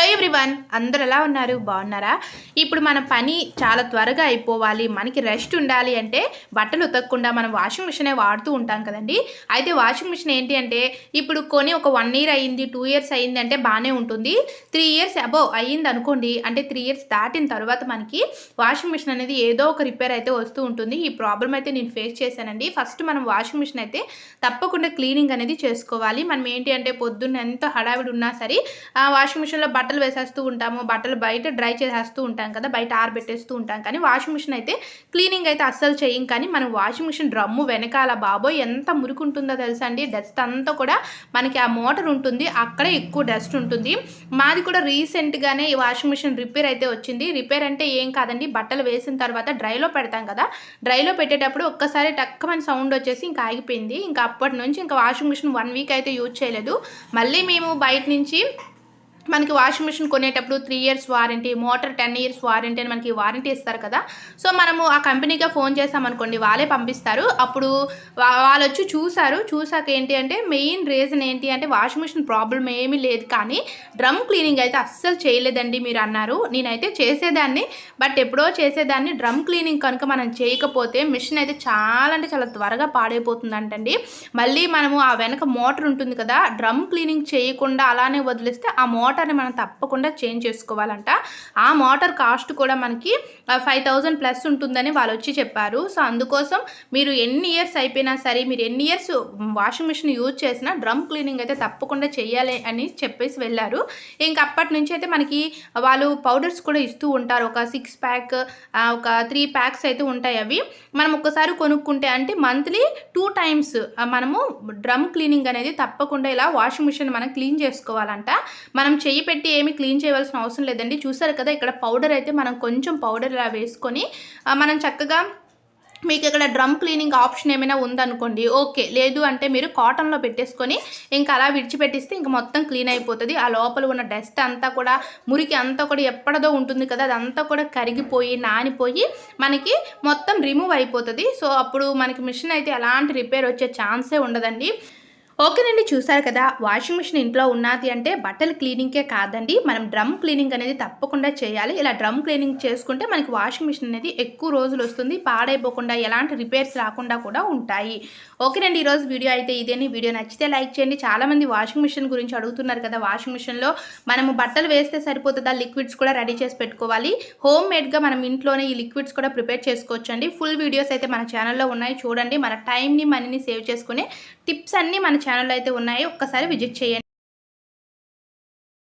Hello everyone అందరు ఎలా ఉన్నారు? బాగున్నారా? ఇప్పుడు మన పని చాలా త్వరగా అయిపోవాలి మనకి రెస్ట్ ఉండాలి అంటే బట్టలు ఉతకకుండా మనం వాషింగ్ మిషనే వాడుతూ ఉంటాం కదండి. అయితే వాషింగ్ మిషన్ ఏంటి అంటే ఇప్పుడు కొని ఒక వన్ ఇయర్ అయ్యింది టూ ఇయర్స్ అయ్యింది అంటే బాగానే ఉంటుంది. త్రీ ఇయర్స్ అబోవ్ అయ్యింది అనుకోండి అంటే త్రీ ఇయర్స్ దాటిన తర్వాత మనకి వాషింగ్ మిషన్ అనేది ఏదో ఒక రిపేర్ అయితే వస్తూ ఉంటుంది. ఈ ప్రాబ్లం అయితే నేను ఫేస్ చేశానండి. ఫస్ట్ మనం వాషింగ్ మిషన్ అయితే తప్పకుండా క్లీనింగ్ అనేది చేసుకోవాలి. మనం ఏంటి అంటే పొద్దున్న ఎంత హడావిడి ఉన్నా సరే ఆ వాషింగ్ మిషన్లో బట్టలు బట్టలు వేసేస్తూ ఉంటాము బట్టలు బయట డ్రై చేసేస్తూ ఉంటాం కదా బయట ఆరబెట్టేస్తూ ఉంటాం. కానీ వాషింగ్ మిషన్ అయితే క్లీనింగ్ అయితే అస్సలు చేయం. కానీ మనం వాషింగ్ మిషన్ డ్రమ్ము వెనకాల బాబోయ్ ఎంత మురికి ఉంటుందో తెలుసా అండి? డస్ట్ అంతా కూడా మనకి ఆ మోటార్ ఉంటుంది అక్కడే ఎక్కువ డస్ట్ ఉంటుంది. మాది కూడా రీసెంట్గానే ఈ వాషింగ్ మిషన్ రిపేర్ అయితే వచ్చింది. రిపేర్ అంటే ఏం కాదండి బట్టలు వేసిన తర్వాత డ్రైలో పెడతాం కదా డ్రైలో పెట్టేటప్పుడు ఒక్కసారి టక్కమని సౌండ్ వచ్చేసి ఇంకా ఆగిపోయింది. ఇంకా అప్పటి నుంచి ఇంకా వాషింగ్ మిషన్ వన్ వీక్ అయితే యూజ్ చేయలేదు. మళ్ళీ మేము బయట నుంచి మనకి వాషింగ్ మిషన్ కొనేటప్పుడు three years warranty motor ten years warranty అని మనకి వారంటీ ఇస్తారు కదా. సో మనము ఆ కంపెనీగా ఫోన్ చేసామనుకోండి వాళ్ళే పంపిస్తారు. అప్పుడు వా- వాళ్ళు వచ్చి చూశారు చూసాక ఏంటి అంటే మెయిన్ రీజన్ ఏంటి అంటే వాషింగ్ మిషన్ ప్రాబ్లం ఏమీ లేదు. కానీ డ్రమ్ క్లీనింగ్ అయితే అస్సలు చేయలేదండి మీరు అన్నారు. నేనైతే చేసేదాన్ని. బట్ ఎప్పుడో చేసేదాన్ని. డ్రమ్ క్లీనింగ్ కనుక మనం చేయకపోతే మిషన్ అయితే చాలా అంటే చాలా త్వరగా పాడైపోతుందంటండి. మళ్ళీ మనము ఆ వెనక మోటార్ ఉంటుంది కదా డ్రమ్ క్లీనింగ్ చేయకుండా అలానే వదిలేస్తే ఆ మోటార్ మోటార్ని మనం తప్పకుండా చేంజ్ చేసుకోవాలంట. ఆ మోటార్ కాస్ట్ కూడా మనకి ఫైవ్ థౌజండ్ ప్లస్ ఉంటుందని వాళ్ళు వచ్చి చెప్పారు. సో అందుకోసం మీరు ఎన్ని ఇయర్స్ అయిపోయినా సరే మీరు ఎన్ని ఇయర్స్ వాషింగ్ మిషన్ యూజ్ చేసినా డ్రమ్ క్లీనింగ్ అయితే తప్పకుండా చేయాలి అని చెప్పేసి వెళ్ళారు. ఇంకా అప్పటి నుంచి అయితే మనకి వాళ్ళు పౌడర్స్ కూడా ఇస్తూ ఉంటారు. ఒక సిక్స్ ప్యాక్ ఒక త్రీ ప్యాక్స్ అయితే ఉంటాయి అవి. మనం ఒక్కసారి కొనుక్కుంటే అంటే మంత్లీ టూ టైమ్స్ మనము డ్రమ్ క్లీనింగ్ అనేది తప్పకుండా ఇలా వాషింగ్ మిషన్ మనం క్లీన్ చేసుకోవాలంట. మనం చెయ్యి పెట్టి ఏమి క్లీన్ చేయవలసిన అవసరం లేదండి. చూసారు కదా ఇక్కడ పౌడర్ అయితే మనం కొంచెం పౌడర్ ఇలా వేసుకొని మనం చక్కగా మీకు ఇక్కడ డ్రమ్ క్లీనింగ్ ఆప్షన్ ఏమైనా ఉందనుకోండి ఓకే. లేదు అంటే మీరు కాటన్లో పెట్టేసుకొని ఇంకా అలా విడిచిపెట్టిస్తే ఇంకా మొత్తం క్లీన్ అయిపోతుంది. ఆ లోపల ఉన్న డస్ట్ అంతా కూడా మురికి అంతా కూడా ఎప్పటిదో ఉంటుంది కదా అదంతా కూడా కరిగిపోయి నానిపోయి మనకి మొత్తం రిమూవ్ అయిపోతుంది. సో అప్పుడు మనకి మిషన్ అయితే ఎలాంటి రిపేర్ వచ్చే ఛాన్సే ఉండదండి. ఓకేనండి చూసారు కదా. వాషింగ్ మిషన్ ఇంట్లో ఉన్నది అంటే బట్టలు క్లీనింగ్కే కాదండి. మనం డ్రమ్ క్లీనింగ్ అనేది తప్పకుండా చేయాలి. ఇలా డ్రమ్ క్లీనింగ్ చేసుకుంటే మనకి వాషింగ్ మిషన్ అనేది ఎక్కువ రోజులు వస్తుంది. పాడైపోకుండా ఎలాంటి రిపేర్స్ రాకుండా కూడా ఉంటాయి. ఓకేనండి ఈరోజు వీడియో అయితే ఇదేని వీడియో నచ్చితే లైక్ చేయండి. చాలామంది వాషింగ్ మిషన్ గురించి అడుగుతున్నారు కదా. వాషింగ్ మిషన్లో మనము బట్టలు వేస్తే సరిపోతుందా? లిక్విడ్స్ కూడా రెడీ చేసి పెట్టుకోవాలి. హోమ్ మేడ్గా మనం ఇంట్లోనే ఈ లిక్విడ్స్ కూడా ప్రిపేర్ చేసుకోవచ్చండి. ఫుల్ వీడియోస్ అయితే మన ఛానల్లో ఉన్నాయి. చూడండి మన టైంని మనీని సేవ్ చేసుకునే టిప్స్ అన్నీ మన ఛానల్ అయితే ఉన్నాయి. ఒక్కసారి విజిట్ చేయండి.